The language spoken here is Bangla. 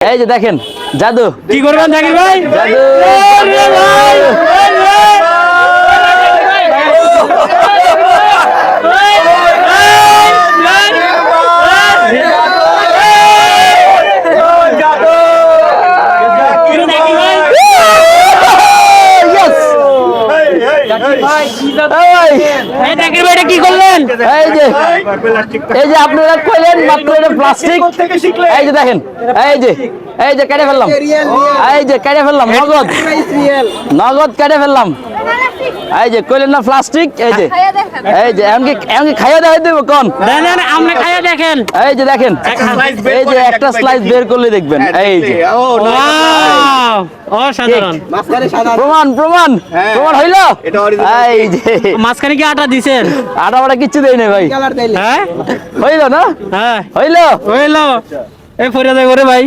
এই যে দেখেন জাদু। কি করবেন জাকির ভাই? জাদু। ওরে ভাই, জাকির ভাই কি করলেন এই যে এই যে আপনারা কইলেন মাত্র এটা প্লাস্টিক এই যে দেখেন এই যে এই যে কেটে ফেললাম এই যে কেটে ফেললাম নগদ নগদ কেটে ফেললাম এই যে কইলেন না প্লাস্টিক এই যে এই যে এমনকি এমনকি খাইয়া দেখাই দেবো কোন দেন দেন, আপনি খাইয়া দেখেন এই যে দেখেন এই যে একটা স্লাইস বের করলে দেখবেন এই যে Wow! অসাধারণ। প্রমাণ প্রমাণ প্রমাণ হইল? এই যে। মাঝখানে কি আটা দিছেন? আটা বাটা কিচ্ছু দেই নাই ভাই। হ্যাঁ? হইল না? হ্যাঁ। হইল? হইল। এই ফরিয়া করে ভাই।